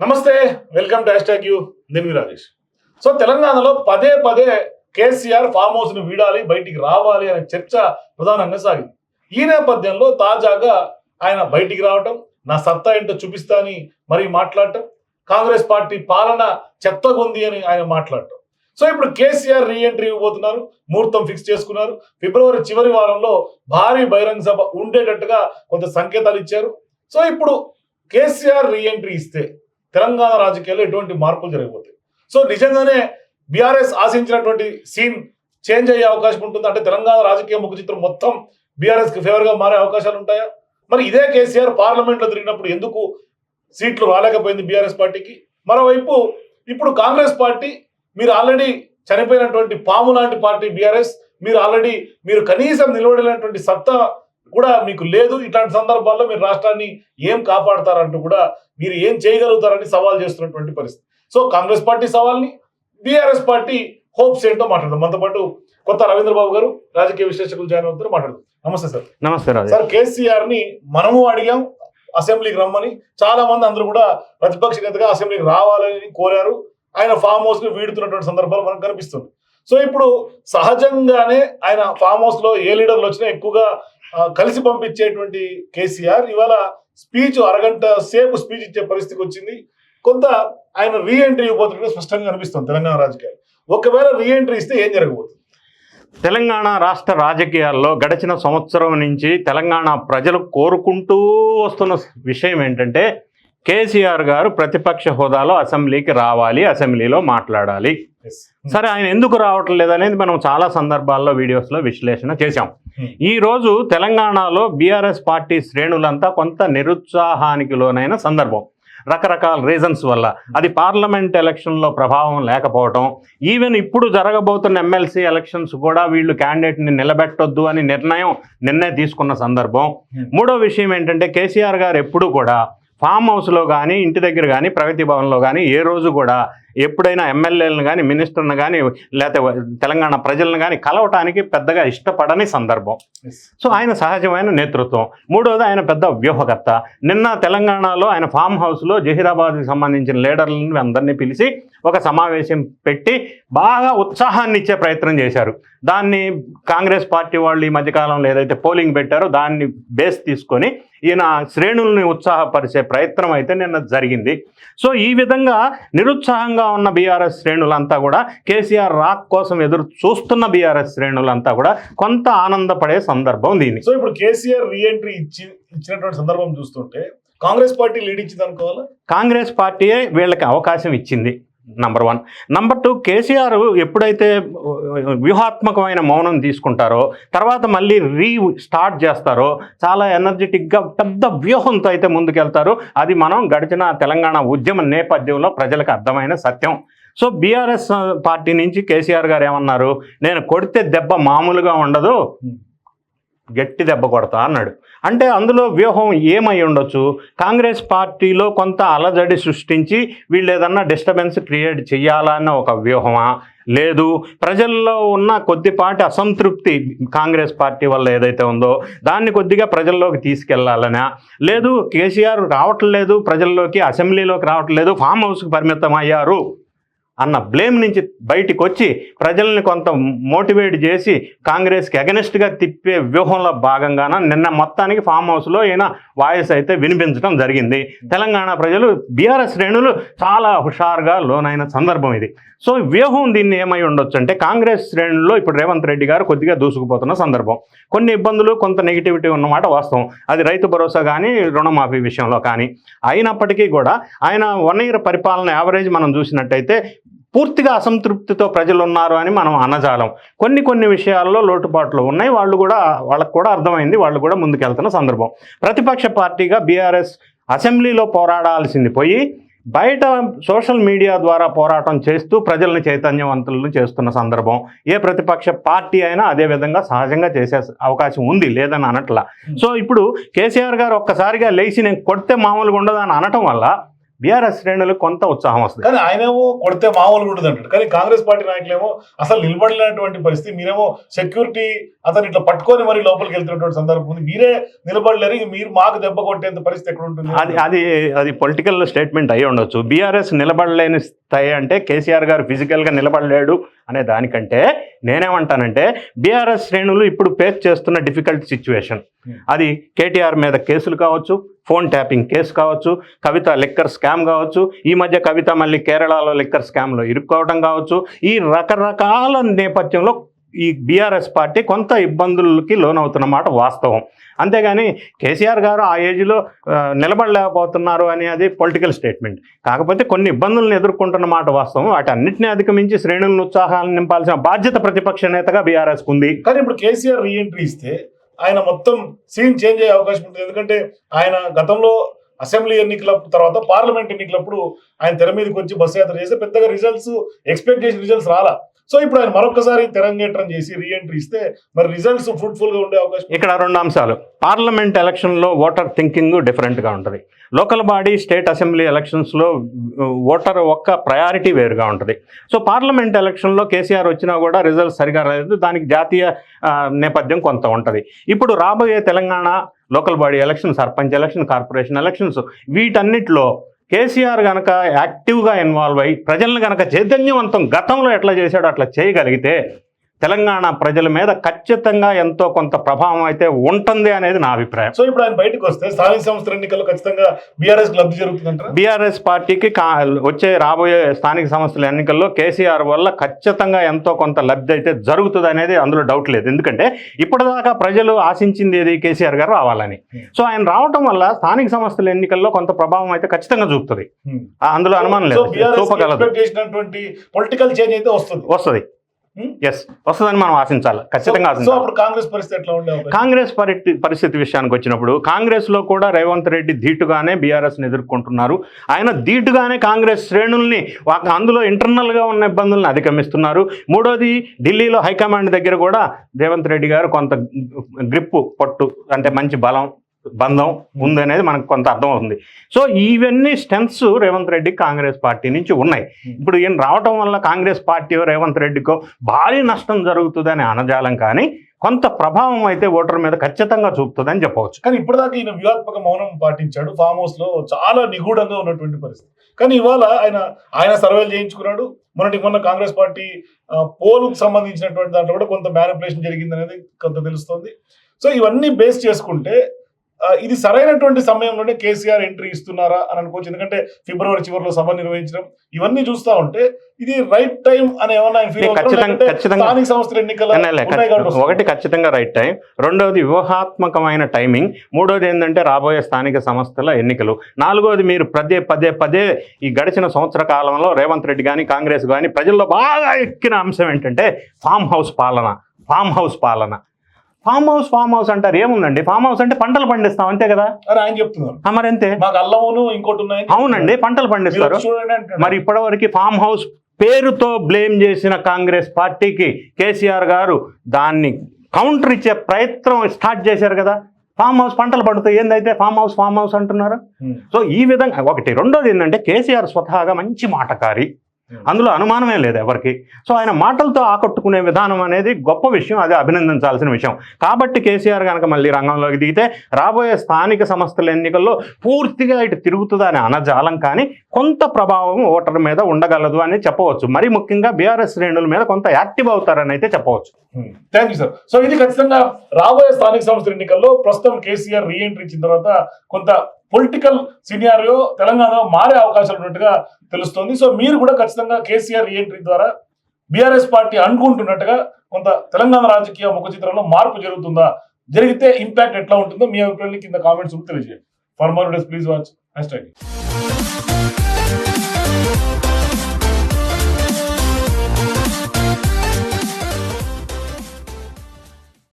నమస్తే welcome to hashtag U దీని మీ రాజేష్. సో తెలంగాణలో పదే పదే కేసీఆర్ ఫామ్ హౌస్ను వీడాలి బయటికి రావాలి అనే చర్చ ప్రధానంగా సాగింది. ఈ నేపథ్యంలో తాజాగా ఆయన బయటికి రావటం నా సత్తా ఏంటో చూపిస్తా అని మరి మాట్లాడటం కాంగ్రెస్ పార్టీ పాలన చెత్తగుంది అని ఆయన మాట్లాడటం. సో ఇప్పుడు కేసీఆర్ రీఎంట్రీ ఇవ్వబోతున్నారు ముహూర్తం ఫిక్స్ చేసుకున్నారు ఫిబ్రవరి చివరి వారంలో భారీ బహిరంగ సభ ఉండేటట్టుగా కొంత సంకేతాలు ఇచ్చారు. సో ఇప్పుడు కేసీఆర్ రీఎంట్రీ ఇస్తే తెలంగాణ రాజకీయాల్లో ఎటువంటి మార్పులు జరగబోతాయి సో నిజంగానే బీఆర్ఎస్ ఆశించినటువంటి సీన్ చేంజ్ అయ్యే అవకాశం ఉంటుంది? అంటే తెలంగాణ రాజకీయ ముఖ చిత్రం మొత్తం బీఆర్ఎస్కి ఫేవర్గా మారే అవకాశాలు ఉంటాయా? మరి ఇదే కేసీఆర్ పార్లమెంట్లో తిరిగినప్పుడు ఎందుకు సీట్లు రాలేకపోయింది బీఆర్ఎస్ పార్టీకి? మరోవైపు ఇప్పుడు కాంగ్రెస్ పార్టీ మీరు ఆల్రెడీ చనిపోయినటువంటి పాము లాంటి పార్టీ బీఆర్ఎస్ మీరు ఆల్రెడీ మీరు కనీసం నిలబడినటువంటి సత్తా కూడా మీకు లేదు. ఇట్లాంటి సందర్భాల్లో మీరు రాష్ట్రాన్ని ఏం కాపాడతారంటూ కూడా మీరు ఏం చేయగలుగుతారని సవాల్ చేస్తున్నటువంటి పరిస్థితి. సో కాంగ్రెస్ పార్టీ సవాల్ని బీఆర్ఎస్ పార్టీ హోప్స్ ఏంటో మాట్లాడదాం. మనతో పాటు కొత్త రవీంద్ర బాబు గారు రాజకీయ విశ్లేషకులు జాయిన్ అవుతారు మాట్లాడదాం. నమస్తే సార్. నమస్తే సార్ కేసీఆర్ని మనము అడిగాం అసెంబ్లీకి రమ్మని. చాలా మంది అందరూ కూడా ప్రతిపక్ష నేతగా అసెంబ్లీకి రావాలని కోరారు. ఆయన ఫామ్ హౌస్ని వీడుతున్నటువంటి సందర్భాలు మనకు కనిపిస్తుంది సో ఇప్పుడు సహజంగానే ఆయన ఫామ్ హౌస్లో ఏ లీడర్లు వచ్చినా ఎక్కువగా కలిసి పంపించేటువంటి కేసీఆర్. ఇవాళ స్పీచ్ అరగంట సేపు స్పీచ్ ఇచ్చే పరిస్థితికి వచ్చింది. కొంత ఆయన రీఎంట్రీ ఇవ్వబోతున్నట్టు స్పష్టంగా అనిపిస్తుంది తెలంగాణ రాజకీయాలు. ఒకవేళ రీఎంట్రీ ఇస్తే ఏం జరగబోతుంది? తెలంగాణ రాష్ట్ర రాజకీయాల్లో గడిచిన సంవత్సరం నుంచి తెలంగాణ ప్రజలు కోరుకుంటూ వస్తున్న విషయం ఏంటంటే కేసీఆర్ గారు ప్రతిపక్ష హోదాలో అసెంబ్లీకి రావాలి అసెంబ్లీలో మాట్లాడాలి. సరే ఆయన ఎందుకు రావటం లేదనేది మనం చాలా సందర్భాల్లో వీడియోస్లో విశ్లేషణ చేశాం. Hmm. ఈ రోజు తెలంగాణలో బీఆర్ఎస్ పార్టీ శ్రేణులంతా కొంత నిరుత్సాహానికి లోనైన సందర్భం. రకరకాల రీజన్స్ వల్ల. అది పార్లమెంట్ ఎలక్షన్లో ప్రభావం లేకపోవటం. ఈవెన్ ఇప్పుడు జరగబోతున్న ఎమ్మెల్సీ ఎలక్షన్స్ కూడా వీళ్ళు క్యాండిడేట్ని నిలబెట్టొద్దు అని నిర్ణయం నిన్నే తీసుకున్న సందర్భం. Hmm. మూడో విషయం ఏంటంటే కేసీఆర్ గారు ఎప్పుడు కూడా ఫామ్ హౌస్లో కానీ ఇంటి దగ్గర కానీ ప్రగతి భవన్లో కానీ ఏ రోజు కూడా ఎప్పుడైనా ఎమ్మెల్యేలను కానీ మినిస్టర్ని కానీ లేకపోతే తెలంగాణ ప్రజలను కానీ కలవటానికి పెద్దగా ఇష్టపడని సందర్భం. సో ఆయన సహజమైన నేతృత్వం. మూడోది ఆయన పెద్ద వ్యూహకర్త. నిన్న తెలంగాణలో ఆయన ఫామ్ హౌస్లో జహీరాబాద్కి సంబంధించిన లీడర్లను అందరినీ పిలిచి ఒక సమావేశం పెట్టి బాగా ఉత్సాహాన్ని ఇచ్చే ప్రయత్నం చేశారు. దాన్ని కాంగ్రెస్ పార్టీ వాళ్ళు ఈ మధ్యకాలంలో ఏదైతే పోలింగ్ పెట్టారో దాన్ని బేస్ తీసుకొని ఈయన శ్రేణుల్ని ఉత్సాహపరిచే ప్రయత్నం అయితే నిన్న జరిగింది. సో ఈ విధంగా నిరుత్సాహంగా ఉన్న బీఆర్ఎస్ శ్రేణులంతా కూడా కేసీఆర్ రాక్ కోసం ఎదురు చూస్తున్న బీఆర్ఎస్ శ్రేణులంతా కూడా కొంత ఆనందపడే సందర్భం దీన్ని సో ఇప్పుడు కేసీఆర్ రీఎంట్రీ ఇచ్చి ఇచ్చినటువంటి సందర్భం చూస్తుంటే కాంగ్రెస్ పార్టీ లీడ్ ఇచ్చింది అనుకోవాలా? కాంగ్రెస్ పార్టీయే వీళ్ళకి అవకాశం ఇచ్చింది. Number one number two KCR ఎప్పుడైతే వ్యూహాత్మకమైన మౌనం తీసుకుంటారో తర్వాత మళ్ళీ రీ స్టార్ట్ చేస్తారో చాలా ఎనర్జెటిక్గా పెద్ద వ్యూహంతో అయితే ముందుకెళ్తారు. అది మనం గడిచిన తెలంగాణ ఉద్యమ నేపథ్యంలో ప్రజలకు అర్థమైన సత్యం. సో బీఆర్ఎస్ పార్టీ నుంచి కేసీఆర్ గారు ఏమన్నారు? నేను కొడితే దెబ్బ మామూలుగా ఉండదు. గట్టి దెబ్బ కొడతా అన్నాడు. అంటే అందులో వ్యూహం ఏమై ఉండొచ్చు? కాంగ్రెస్ పార్టీలో కొంత అలజడి సృష్టించి వీళ్ళు ఏదన్నా డిస్టర్బెన్స్ క్రియేట్ చేయాలన్న ఒక వ్యూహమా? లేదు. ప్రజల్లో ఉన్న కొద్దిపాటి అసంతృప్తి కాంగ్రెస్ పార్టీ వల్ల ఏదైతే ఉందో దాన్ని కొద్దిగా ప్రజల్లోకి తీసుకెళ్ళాలనా? లేదు. కేసీఆర్ రావట్లేదు. ప్రజల్లోకి అసెంబ్లీలోకి రావట్లేదు. ఫామ్ హౌస్కి పరిమితం అయ్యారు అన్న బ్లేమ్ నుంచి బయటికి వచ్చి ప్రజల్ని కొంత మోటివేట్ చేసి కాంగ్రెస్కి అగెనిస్ట్గా తిప్పే వ్యూహంలో భాగంగాన నిన్న మొత్తానికి ఫామ్ హౌస్లో ఈయన వాయిస్ అయితే వినిపించడం జరిగింది. తెలంగాణ ప్రజలు బీఆర్ఎస్ శ్రేణులు చాలా హుషారుగా లోనైన సందర్భం ఇది. సో వ్యూహం దీన్ని ఏమై ఉండొచ్చు అంటే కాంగ్రెస్ శ్రేణుల్లో ఇప్పుడు రేవంత్ రెడ్డి గారు కొద్దిగా దూసుకుపోతున్న సందర్భం. కొన్ని ఇబ్బందులు కొంత నెగిటివిటీ ఉన్నమాట వాస్తవం. అది రైతు భరోసా కానీ రుణమాఫీ విషయంలో కానీ. అయినప్పటికీ కూడా ఆయన వన్ ఇయర్ పరిపాలన యావరేజ్ మనం చూసినట్టయితే పూర్తిగా అసంతృప్తితో ప్రజలు ఉన్నారు అని మనం అనజాలం. కొన్ని కొన్ని విషయాల్లో లోటుపాట్లు ఉన్నాయి. వాళ్ళు కూడా వాళ్ళకు కూడా అర్థమైంది. వాళ్ళు కూడా ముందుకెళ్తున్న సందర్భం. ప్రతిపక్ష పార్టీగా బీఆర్ఎస్ అసెంబ్లీలో పోరాడాల్సింది పోయి బయట సోషల్ మీడియా ద్వారా పోరాటం చేస్తూ ప్రజల్ని చైతన్యవంతులను చేస్తున్న సందర్భం. ఏ ప్రతిపక్ష పార్టీ అయినా అదే విధంగా సహజంగా చేసే అవకాశం ఉంది లేదని అనట్లా. సో ఇప్పుడు కేసీఆర్ గారు ఒక్కసారిగా లేచి నేను కొడితే మామూలుగా ఉండదు అని అనటం వల్ల బీఆర్ఎస్ శ్రేణులు కొంత ఉత్సాహం వస్తుంది. కానీ ఆయనేమో కొడితే మామూలు ఉంటుంది అంటాడు. కానీ కాంగ్రెస్ పార్టీ నాయకులేమో అసలు నిలబడలేనటువంటి పరిస్థితి. మీరేమో సెక్యూరిటీ అతను ఇట్లా పట్టుకొని మరి లోపలికి వెళ్తున్నటువంటి సందర్భం ఉంది. మీరే నిలబడలేరు. మీరు మాకు దెబ్బ కొట్టేంత పరిస్థితి ఎక్కడ ఉంటుంది? అది అది అది పొలిటికల్ స్టేట్మెంట్ అయి ఉండొచ్చు. బీఆర్ఎస్ నిలబడలేని స్థాయి అంటే కేసీఆర్ గారు ఫిజికల్గా నిలబడలేడు అనే దానికంటే నేనేమంటానంటే బీఆర్ఎస్ శ్రేణులు ఇప్పుడు ఫేస్ చేస్తున్న డిఫికల్ట్ సిచ్యువేషన్ అది కేటీఆర్ మీద కేసులు కావచ్చు ఫోన్ ట్యాపింగ్ కేసు కావచ్చు కవిత లెక్కర్ స్కామ్ కావచ్చు ఈ మధ్య కవిత మళ్ళీ కేరళలో లెక్కర్ స్కామ్లో ఇరుక్కోవడం కావచ్చు ఈ రకరకాల నేపథ్యంలో ఈ బీఆర్ఎస్ పార్టీ కొంత ఇబ్బందులకి లోనవుతున్న మాట వాస్తవం. అంతేగాని కేసీఆర్ గారు ఆ ఏజ్లో నిలబడలేకపోతున్నారు అని అది పొలిటికల్ స్టేట్మెంట్. కాకపోతే కొన్ని ఇబ్బందులను ఎదుర్కొంటున్న మాట వాస్తవం. వాటన్నిటిని అధిగమించి శ్రేణులను ఉత్సాహాలను నింపాల్సిన బాధ్యత ప్రతిపక్ష నేతగా బీఆర్ఎస్ ఉంది. కానీ ఇప్పుడు కేసీఆర్ రీఎంట్రీ ఇస్తే ఆయన మొత్తం సీన్ చేంజ్ అయ్యే అవకాశం ఉంటుంది. ఎందుకంటే ఆయన గతంలో అసెంబ్లీ ఎన్నికల తర్వాత పార్లమెంట్ ఎన్నికలప్పుడు ఆయన తెర మీదకి వచ్చి బస్సు యాత్ర చేస్తే పెద్దగా రిజల్ట్స్ ఎక్స్పెక్ట్ చేసిన రిజల్ట్స్ రాలా. సో ఇప్పుడు ఆయన మరొకసారి తెరంగేట్రం చేసి రీఎంట్రీ ఇస్తే మరి రిజల్ట్స్ ఫ్రూట్ఫుల్గా ఉండే అవకాశం ఇక్కడ రెండు అంశాలు. పార్లమెంట్ ఎలక్షన్లో ఓటర్ థింకింగ్ డిఫరెంట్గా ఉంటుంది. లోకల్ బాడీ స్టేట్ అసెంబ్లీ ఎలక్షన్స్లో ఓటర్ ఒక్క ప్రయారిటీ వేరుగా ఉంటుంది. సో పార్లమెంట్ ఎలక్షన్లో కేసీఆర్ వచ్చినా కూడా రిజల్ట్ సరిగా రాలేదు. దానికి జాతీయ uh, నేపథ్యం కొంత ఉంటుంది. ఇప్పుడు రాబోయే Telangana local body election sarpanch election corporation elections వీటన్నిటిలో కేసీఆర్ గనక యాక్టివ్గా ఇన్వాల్వ్ అయ్యి ప్రజలను గనక చైతన్యవంతం గతంలో ఎట్లా చేశాడో అట్లా చేయగలిగితే తెలంగాణ ప్రజల మీద ఖచ్చితంగా ఎంతో కొంత ప్రభావం అయితే ఉంటుంది అనేది నా అభిప్రాయం. సో ఇప్పుడు ఆయన బయటకు వస్తే స్థానిక సంస్థల ఎన్నికల్లో ఖచ్చితంగా బీఆర్ఎస్ లబ్ధి జరుగుతుందంటారా? బీఆర్ఎస్ పార్టీకి వచ్చే రాబోయే స్థానిక సంస్థల ఎన్నికల్లో కేసీఆర్ వల్ల ఖచ్చితంగా ఎంతో కొంత లబ్ధి అయితే జరుగుతుంది అనేది అందులో డౌట్ లేదు. ఎందుకంటే ఇప్పటిదాకా ప్రజలు ఆశించింది ఏది? కేసీఆర్ గారు రావాలని. సో ఆయన రావటం వల్ల స్థానిక సంస్థల ఎన్నికల్లో కొంత ప్రభావం అయితే ఖచ్చితంగా చూపుతుంది. ఆ, అందులో అనుమానం లేదు. చూపగలదు. పొలిటికల్ చేంజ్ అయితే వస్తుంది. వస్తుంది. Hmm? ఎస్ వస్తుందని మనం ఆశించాలి. ఖచ్చితంగా కాంగ్రెస్ పరిస్థితి ఎట్లా ఉండే అవకాశం? కాంగ్రెస్ పరిస్థితి విషయానికి వచ్చినప్పుడు కాంగ్రెస్లో కూడా రేవంత్ రెడ్డి ధీటుగానే బీఆర్ఎస్ని ఎదుర్కొంటున్నారు. ఆయన ధీటుగానే కాంగ్రెస్ శ్రేణుల్ని అందులో ఇంటర్నల్గా ఉన్న ఇబ్బందులను అధిగమిస్తున్నారు. మూడోది ఢిల్లీలో హైకమాండ్ దగ్గర కూడా రేవంత్ రెడ్డి గారు కొంత గ్రిప్పు పట్టు అంటే మంచి బలం బంధం ఉందనేది మనకు కొంత అర్థం అవుతుంది సో ఇవన్నీ స్టెన్స్ రేవంత్ రెడ్డి కాంగ్రెస్ పార్టీ నుంచి ఉన్నాయి. ఇప్పుడు ఈయన రావటం వల్ల కాంగ్రెస్ పార్టీ రేవంత్ రెడ్డికో భారీ నష్టం జరుగుతుందని అనజాలం కానీ కొంత ప్రభావం అయితే ఓటర్ మీద ఖచ్చితంగా చూపుతుందని చెప్పవచ్చు. కానీ ఇప్పటిదాకా ఈయన వ్యూహాత్మక మౌనం పాటించాడు. ఫామ్ హౌస్లో చాలా నిగూఢంగా ఉన్నటువంటి పరిస్థితి. కానీ ఇవాళ ఆయన ఆయన సర్వేలు చేయించుకున్నాడు. మొన్నటి మొన్న కాంగ్రెస్ పార్టీ పోలుకు సంబంధించినటువంటి దాంట్లో కూడా కొంత మ్యానిపులేషన్ జరిగింది అనేది కొంత తెలుస్తుంది. సో ఇవన్నీ బేస్ చేసుకుంటే ఇది సరైనటువంటి సమయంలోనే కేసీఆర్ ఎంట్రీ ఇస్తున్నారా అని అనుకోవచ్చు. ఎందుకంటే ఫిబ్రవరి చివరిలో సభ నిర్వహించడం ఇవన్నీ చూస్తా ఉంటే ఇది రైట్ టైం అని ఏమన్నా. స్థానిక సంస్థల ఎన్నికల? ఒకటి ఖచ్చితంగా రైట్ టైం రెండవది వ్యూహాత్మకమైన టైమింగ్ మూడోది ఏంటంటే రాబోయే స్థానిక సంస్థల ఎన్నికలు. నాలుగోది మీరు పదే పదే పదే ఈ గడిచిన సంవత్సర కాలంలో రేవంత్ రెడ్డి కానీ కాంగ్రెస్ కానీ ప్రజల్లో బాగా ఎక్కిన అంశం ఏంటంటే ఫామ్ హౌస్ పాలన. ఫామ్ హౌస్ పాలన. ఫామ్ హౌస్ ఫామ్ హౌస్ అంటారు. ఏముందండి? ఫామ్ హౌస్ అంటే పంటలు పండిస్తాం అంతే కదా? ఆయన చెప్తున్నారు. మరి అంతే. అల్లమును ఇంకోటి ఉన్నాయని అవునండి పంటలు పండిస్తారు. మీరు ఇప్పటివరకు ఫామ్ హౌస్ పేరుతో బ్లేమ్ చేసిన కాంగ్రెస్ పార్టీకి కేసీఆర్ గారు దాన్ని కౌంటర్ ఇచ్చే ప్రయత్నం స్టార్ట్ చేశారు కదా. ఫామ్ హౌస్ పంటలు పడుతాయి. ఏందైతే ఫామ్ హౌస్ ఫామ్ హౌస్ అంటున్నారు. సో ఈ విధంగా ఒకటి రెండోది ఏంటంటే కేసీఆర్ స్వతహాగా మంచి మాటకారి. అందులో అనుమానమే లేదు ఎవరికి. సో ఆయన మాటలతో ఆకట్టుకునే విధానం అనేది గొప్ప విషయం. అది అభినందించాల్సిన విషయం. కాబట్టి కేసీఆర్ కనుక మళ్ళీ రంగంలోకి దిగితే రాబోయే స్థానిక సంస్థల ఎన్నికల్లో పూర్తిగా ఇటు తిరుగుతుందా అనే అనజాలం కానీ కొంత ప్రభావం ఓటర్ మీద ఉండగలదు అని చెప్పవచ్చు. మరి ముఖ్యంగా బీఆర్ఎస్ శ్రేణుల మీద కొంత యాక్టివ్ అవుతారని అయితే చెప్పవచ్చు. థ్యాంక్ యూ సార్ సో ఇది ఖచ్చితంగా రాబోయే స్థానిక సంస్థల ఎన్నికల్లో ప్రస్తుతం కేసీఆర్ రీఎంట్రీ ఇచ్చిన తర్వాత కొంత పొలిటికల్ సినియారియో తెలంగాణలో మారే అవకాశాలు ఉన్నట్టుగా తెలుస్తోంది. సో మీరు కూడా ఖచ్చితంగా కేసీఆర్ రీఎంట్రీ ద్వారా బీఆర్ఎస్ పార్టీ అనుకుంటున్నట్టుగా కొంత తెలంగాణ రాజకీయ ముఖ చిత్రంలో మార్పు జరుగుతుందా? జరిగితే ఇంపాక్ట్ ఎట్లా ఉంటుందో మీ అభిప్రాయాన్ని కింద కామెంట్స్ తెలియజేయండి. For more days please watch hashtag